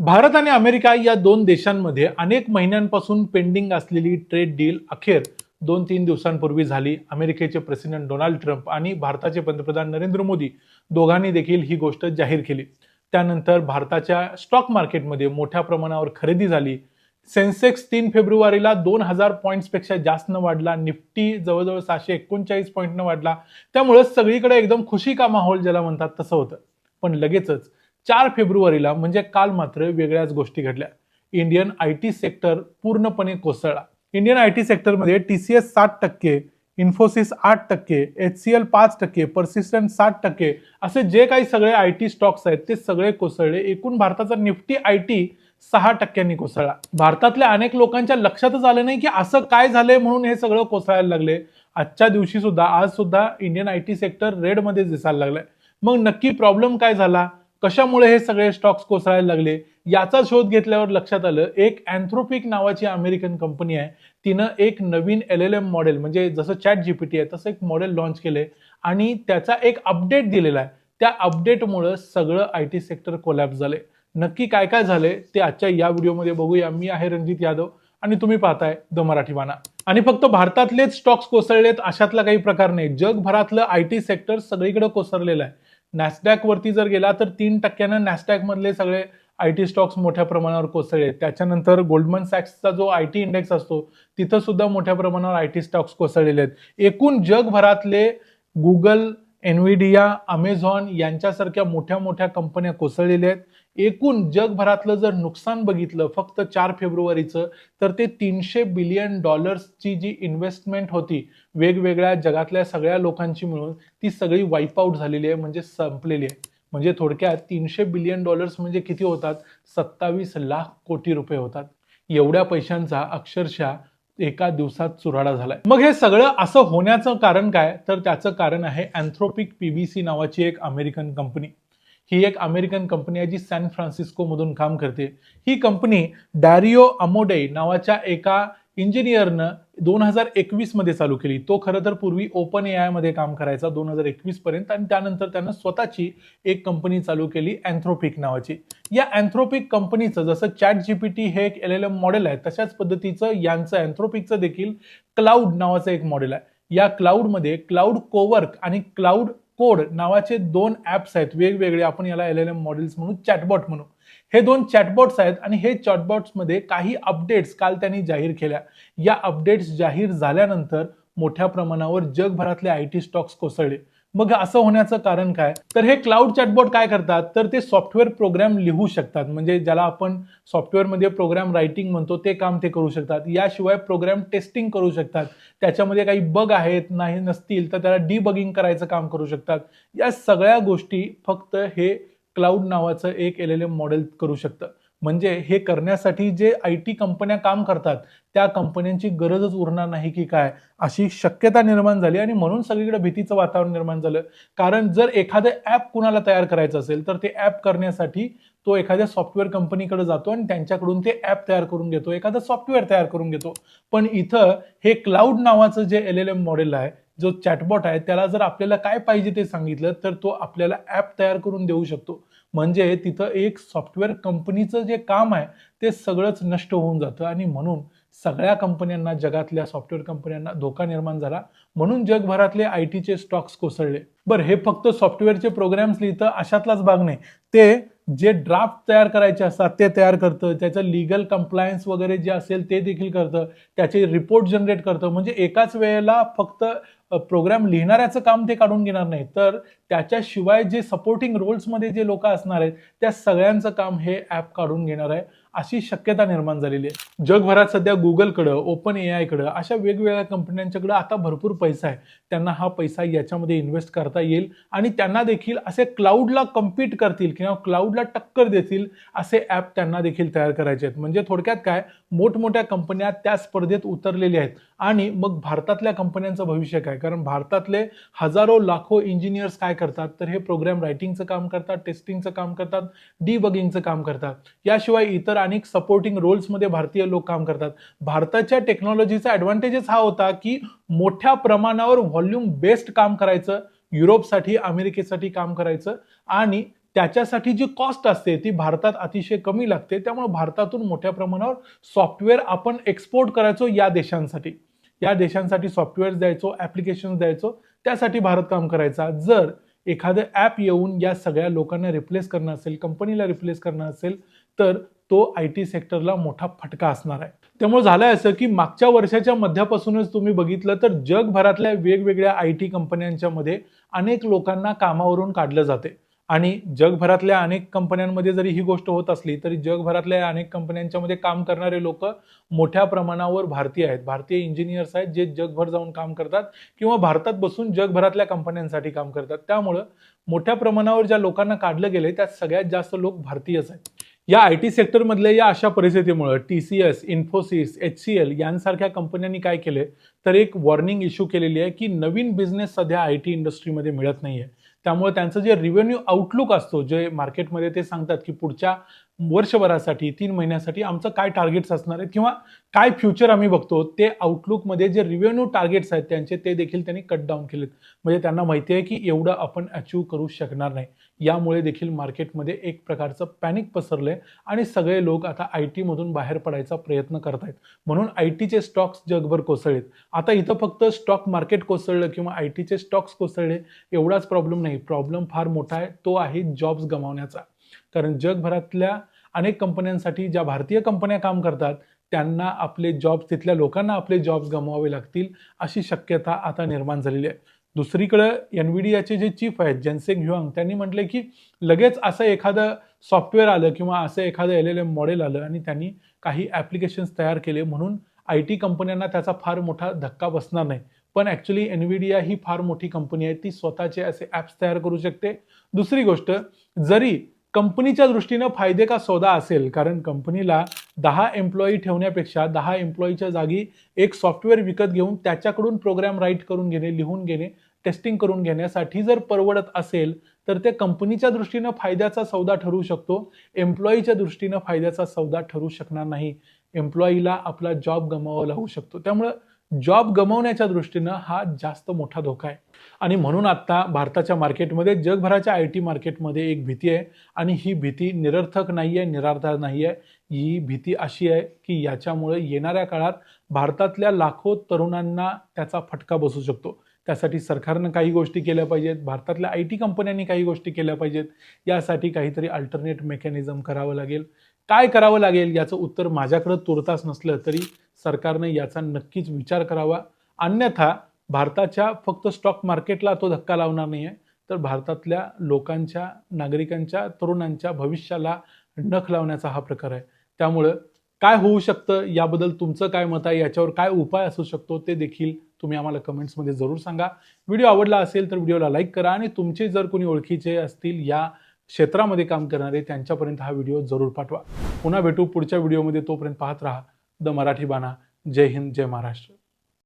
भारत आणि अमेरिका या दोन देशांमध्ये अनेक महिन्यांपासून पेंडिंग असलेली ट्रेड डील अखेर दोन तीन दिवसांपूर्वी झाली. अमेरिकेचे प्रेसिडेंट डोनाल्ड ट्रम्प आणि भारताचे पंतप्रधान नरेंद्र मोदी दोघांनी देखील ही गोष्ट जाहीर केली. त्यानंतर भारताच्या स्टॉक मार्केटमध्ये मोठ्या प्रमाणावर खरेदी झाली. सेन्सेक्स तीन फेब्रुवारीला दोन हजार पॉईंट्सपेक्षा जास्त न वाढला. निफ्टी जवळजवळ सहाशे एकोणचाळीस पॉईंटनं वाढला. त्यामुळे सगळीकडे एकदम खुशी का माहोल ज्याला म्हणतात तसं होतं. पण लगेचच चार फेब्रुवारीला म्हणजे काल मात्र वेगळ्याच गोष्टी घडल्या. इंडियन आय टी सेक्टर पूर्णपणे कोसळला. इंडियन आय टी सेक्टरमध्ये टी सी एस सात टक्के इन्फोसिस आठ टक्के एच सी एल पाच टक्के पर्सिस्टंट साठ टक्के असे जे काही सगळे आय टी स्टॉक्स आहेत ते सगळे कोसळले. एकूण भारताचा निफ्टी आय टी सहा टक्क्यांनी कोसळला. भारतातल्या अनेक लोकांच्या लक्षातच आलं नाही की असं काय झालंय म्हणून हे सगळं कोसळायला लागले. आजच्या दिवशी सुद्धा आज सुद्धा इंडियन आय टी सेक्टर रेडमध्ये दिसायला लागलाय. मग नक्की प्रॉब्लेम काय झाला? कशामुळे हे सगळे स्टॉक्स कोसळायला लागले याचा शोध घेतल्यावर लक्षात आलं एक अँथ्रोपिक नावाची अमेरिकन कंपनी आहे. तिनं एक नवीन एल एल एम मॉडेल म्हणजे जसं चॅट जीपीटी आहे तसं एक मॉडेल लॉन्च केलंय. आणि त्याचा एक अपडेट दिलेला आहे. त्या अपडेटमुळं सगळं आय टी सेक्टर कोलॅप्स झाले नक्की काय काय झाले ते आजच्या या व्हिडिओमध्ये बघूया. मी आहे रणजित यादव आणि तुम्ही पाहताय द मराठी वाना आणि फक्त भारतातलेच स्टॉक्स कोसळलेत अशातला काही प्रकार नाही. जगभरातलं आय टी सेक्टर सगळीकडे कोसळलेलं आहे. नॅसडॅक वरती जर गेला तर तीन टक्क्यानं नॅसडॅक मधले सगळे आय टी स्टॉक्स मोठ्या प्रमाणावर कोसळले. त्याच्यानंतर गोल्डमन सॅक्सचा जो आय टी इंडेक्स असतो तिथं सुद्धा मोठ्या प्रमाणावर आय टी स्टॉक्स कोसळलेले आहेत. एकूण जगभरातले गुगल एनव्हिडिया अमेझॉन यांच्यासारख्या मोठ्या मोठ्या कंपन्या कोसळलेल्या आहेत. एकूण जगभरातलं जर नुकसान बघितलं फक्त चार फेब्रुवारीचं तर ते तीनशे बिलियन डॉलर्सची जी इन्व्हेस्टमेंट होती वेगवेगळ्या जगातल्या सगळ्या लोकांची मिळून ती सगळी वाईप आऊट झालेली आहे म्हणजे संपलेली आहे. म्हणजे थोडक्यात तीनशे बिलियन डॉलर्स म्हणजे किती होतात? सत्तावीस लाख कोटी रुपये होतात. एवढ्या पैशांचा अक्षरशः एका दिवसात चुराडा झालाय. मग हे सगळं असं होण्याचं कारण काय? तर त्याचं कारण आहे अँथ्रोपिक पीबीसी नावाची एक अमेरिकन कंपनी ही एक अमेरिकन कंपनी आहे जी सॅन फ्रान्सिस्कोमधून काम करते. ही कंपनी डॅरिओ अमोडे नावाच्या एका इंजिनियरनं दोन हजार एकवीसमध्ये चालू केली. तो खरं तर पूर्वी ओपन ए आयमध्ये काम करायचा दोन हजार एकवीस पर्यंत आणि त्यानंतर त्यानं स्वतःची एक कंपनी चालू केली अँथ्रोपिक नावाची. या अँथ्रोपिक कंपनीचं जसं चॅट जीपीटी हे एक एल एल एम मॉडेल आहे तशाच पद्धतीचं यांचं अँथ्रोपिकचं देखील क्लाउड नावाचं एक मॉडेल आहे. या क्लाउडमध्ये क्लाउड कोवर्क आणि क्लाउड कोड नावाचे दोन ॲप्स आहेत. वेगवेगळे आपण याला एल एल एम मॉडेल्स म्हणू चॅटबॉट म्हणू. हे दोन चॅटबॉट्स आहेत आणि हे चॅटबॉट्समध्ये काही अपडेट्स काल त्यांनी जाहीर केल्या. या अपडेट्स जाहीर झाल्यानंतर मोठ्या प्रमाणावर जगभरातले आय टी स्टॉक्स कोसळले. मग असं होण्याचं कारण काय? तर हे क्लाउड चॅटबॉट काय करतात? तर ते सॉफ्टवेअर प्रोग्राम लिहू शकतात. म्हणजे ज्याला आपण सॉफ्टवेअरमध्ये प्रोग्राम रायटिंग म्हणतो ते काम ते करू शकतात. याशिवाय प्रोग्राम टेस्टिंग करू शकतात. त्याच्यामध्ये काही बग आहेत नाही नसतील तर त्याला डीबगिंग करायचं काम करू शकतात. या सगळ्या गोष्टी फक्त हे क्लाउड नावाचं एक एल एल एम मॉडेल करू शकतं. म्हणजे हे करण्यासाठी जे आय टी कंपन्या काम करतात त्या कंपन्यांची गरजच उरणार नाही की काय? अशी शक्यता निर्माण झाली आणि म्हणून सगळीकडे भीतीचं वातावरण निर्माण झालं. कारण जर एखादं ॲप कुणाला तयार करायचं असेल तर ते ॲप करण्यासाठी तो एखाद्या सॉफ्टवेअर कंपनीकडे जातो आणि त्यांच्याकडून ते ॲप तयार करून घेतो एखादं सॉफ्टवेअर तयार करून घेतो. पण इथं हे क्लाउड नावाचं J L L M model आहे जो चॅटबॉट आहे त्याला जर आपल्याला काय पाहिजे ते सांगितलं तर तो आपल्याला ॲप तयार करून देऊ शकतो. म्हणजे तिथं एक सॉफ्टवेअर कंपनीचं जे काम आहे ते सगळंच नष्ट होऊन जातं. आणि म्हणून सगळ्या कंपन्यांना जगातल्या सॉफ्टवेअर कंपन्यांना धोका निर्माण झाला. म्हणून जगभरातले आय टीचे स्टॉक्स कोसळले. बरं हे फक्त सॉफ्टवेअरचे प्रोग्राम्स लिहितं अशातलाच भाग नाही. ते जे ड्राफ्ट तयार करायचे असतात ते तयार करतं. त्याचं लिगल कम्प्लायन्स वगैरे जे असेल ते देखील करतं. त्याचे रिपोर्ट जनरेट करतं. म्हणजे एकाच वेळेला फक्त प्रोग्राम लिहिणाऱ्याचं काम ते काढून घेणार नाही. तर त्याच्याशिवाय जे सपोर्टिंग रोल्समध्ये जे लोक असणार आहेत त्या सगळ्यांचं काम हे ॲप काढून घेणार आहे अशी शक्यता निर्माण झालेली आहे. जगभरात सध्या गुगलकडं ओपन ए आयकडं अशा वेगवेगळ्या कंपन्यांच्याकडं आता भरपूर पैसा आहे. त्यांना हा पैसा याच्यामध्ये इन्व्हेस्ट करता येईल आणि त्यांना देखील असे क्लाउडला कम्पीट करतील किंवा क्लाउडला टक्कर देतील असे ॲप त्यांना देखील तयार करायचे आहेत. म्हणजे थोडक्यात काय? मोठमोठ्या कंपन्या त्या स्पर्धेत उतरलेल्या आहेत. आणि मग भारतातल्या कंपन्यांचं भविष्य काय? कारण भारतातले हजारो लाखो इंजिनियर्स काय करतात? तर हे प्रोग्राम रायटिंगचं काम करतात टेस्टिंगचं काम करतात डीबगिंगचं काम करतात. याशिवाय इतर अनेक सपोर्टिंग रोल्समध्ये भारतीय लोक काम करतात. भारताच्या टेक्नॉलॉजीचा ॲडव्हान्टेजेस हा होता की मोठ्या प्रमाणावर व्हॉल्यूम बेस्ड काम करायचं युरोपसाठी अमेरिकेसाठी काम करायचं आणि त्याच्यासाठी जी कॉस्ट असते ती भारतात अतिशय कमी लागते. त्यामुळे भारतातून मोठ्या प्रमाणावर सॉफ्टवेअर आपण एक्सपोर्ट करायचो या देशांसाठी. या देशांसाठी सॉफ्टवेअर द्यायचो ॲप्लिकेशन द्यायचो त्यासाठी भारत काम करायचा. जर एखादं ॲप येऊन या सगळ्या लोकांना रिप्लेस करणं असेल कंपनीला रिप्लेस करणं असेल तर तो आय टी सेक्टरला मोठा फटका असणार आहे. त्यामुळे झालंय असं की मागच्या वर्षाच्या मध्यापासूनच तुम्ही बघितलं तर जगभरातल्या वेगवेगळ्या आय टी कंपन्यांच्या मध्ये अनेक लोकांना कामावरून काढलं जाते. आणि जगभरातल्या अनेक कंपन्यांमध्ये जरी ही गोष्ट होत असली तरी जगभरातल्या अनेक कंपन्यांच्या मध्ये काम करणारे लोक मोठ्या प्रमाणावर भारतीय आहेत. भारतीय इंजिनियर्स आहेत जे जगभर जाऊन काम करतात किंवा भारतात बसून जगभरातल्या कंपन्यांसाठी काम करतात. त्यामुळं मोठ्या प्रमाणावर ज्या लोकांना काढलं गेले त्यात सगळ्यात जास्त लोक भारतीयच आहेत. या आय टी सेक्टरमधल्या या अशा परिस्थितीमुळं T C S Infosys H C L यांसारख्या कंपन्यांनी काय केले तर एक वॉर्निंग इश्यू केलेली आहे की नवीन बिझनेस सध्या आय टी इंडस्ट्रीमध्ये मिळत नाही आहे त्यामुळे त्यांचं जे रिव्हेन्यू आउटलुक असतो जे मार्केटमध्ये ते सांगतात की पुढच्या वर्षभरासाठी तीन महिन्यासाठी आमचं काय टार्गेट्स असणार आहेत किंवा काय फ्युचर आम्ही बघतो ते आउटलुकमध्ये जे रिव्हेन्यू टार्गेट्स आहेत त्यांचे ते देखील त्यांनी कट डाऊन केलेत. म्हणजे त्यांना माहिती आहे की एवढं आपण अचीव करू शकणार नाही. यामुळे देखील मार्केटमध्ये एक प्रकारचं पॅनिक पसरलंय आणि सगळे लोक आता आय टीमधून बाहेर पडायचा प्रयत्न करत आहेत म्हणून आय टीचे स्टॉक्स जगभर कोसळलेत. आता इथं फक्त स्टॉक मार्केट कोसळलं किंवा आय टीचे स्टॉक्स कोसळले एवढाच प्रॉब्लेम नाही. प्रॉब्लेम फार मोठा आहे तो आहे जॉब्स गमावण्याचा. कारण जगभरातल्या अनेक कंपन्यांसाठी ज्या भारतीय कंपन्या काम करतात त्यांना आपले जॉब्स तिथल्या लोकांना आपले जॉब्स गमवावे लागतील अशी शक्यता आता निर्माण झालेली आहे. दुसरीकडे एनव्हीडियाचे जे चीफ आहेत जेन्सेंग ह्युआंग त्यांनी म्हटले की लगेच असं एखादं सॉफ्टवेअर आलं किंवा असं एखादं एल एल एम मॉडेल आलं आणि त्यांनी काही ॲप्लिकेशन्स तयार केले म्हणून आय टी कंपन्यांना त्याचा फार मोठा धक्का बसणार नाही. पण ॲक्च्युली एनव्हिडिया ही फार मोठी कंपनी आहे ती स्वतःचे असे ॲप्स तयार करू शकते. दुसरी गोष्ट जरी कंपनीच्या दृष्टीनं फायदे का सौदा असेल कारण कंपनीला दहा एम्प्लॉई ठेवण्यापेक्षा दहा एम्प्लॉईच्या जागी एक सॉफ्टवेअर विकत घेऊन त्याच्याकडून प्रोग्राम राईट करून घेणे लिहून घेणे टेस्टिंग करून घेण्यासाठी जर परवडत असेल तर ते कंपनीच्या दृष्टीनं फायद्याचा सौदा ठरू शकतो. एम्प्लॉईच्या दृष्टीनं फायद्याचा सौदा ठरू शकणार नाही. एम्प्लॉईला आपला जॉब गमावा लागू शकतो. त्यामुळं जॉब गमावण्याच्या दृष्टीनं हा जास्त मोठा धोका आहे. आणि म्हणून आत्ता भारताच्या मार्केटमध्ये जगभराच्या आय टी मार्केटमध्ये एक भीती आहे. आणि ही भीती निरर्थक नाही आहे निराधार नाही आहे. ही भीती अशी आहे की याच्यामुळे येणाऱ्या काळात भारतातल्या लाखो तरुणांना त्याचा फटका बसू शकतो. त्यासाठी सरकारनं काही गोष्टी केल्या पाहिजेत भारतातल्या आय टी कंपन्यांनी काही गोष्टी केल्या पाहिजेत यासाठी काहीतरी अल्टरनेट मेकॅनिझम करावं लागेल. काय करावं लागेल याचं उत्तर माझ्याकडं तुर्तास नसलं तरी सरकारनं याचा नक्कीच विचार करावा. अन्यथा भारताच्या फक्त स्टॉक मार्केटला तो धक्का लावणार नाही आहे तर भारतातल्या लोकांच्या नागरिकांच्या तरुणांच्या भविष्याला नख लावण्याचा हा प्रकार आहे. त्यामुळं काय होऊ शकतं? याबद्दल तुमचं काय मत आहे? याच्यावर काय उपाय असू शकतो? ते देखील तुम्ही आम्हाला कमेंट्समध्ये जरूर सांगा. व्हिडिओ आवडला असेल तर व्हिडिओला लाईक करा आणि तुमचे जर कोणी ओळखीचे असतील या क्षेत्रामध्ये काम करणारे त्यांच्यापर्यंत हा व्हिडिओ जरूर पाठवा. पुन्हा भेटू पुढच्या व्हिडिओमध्ये. तोपर्यंत पाहत राहा द मराठी बाणा. जय हिंद जय महाराष्ट्र.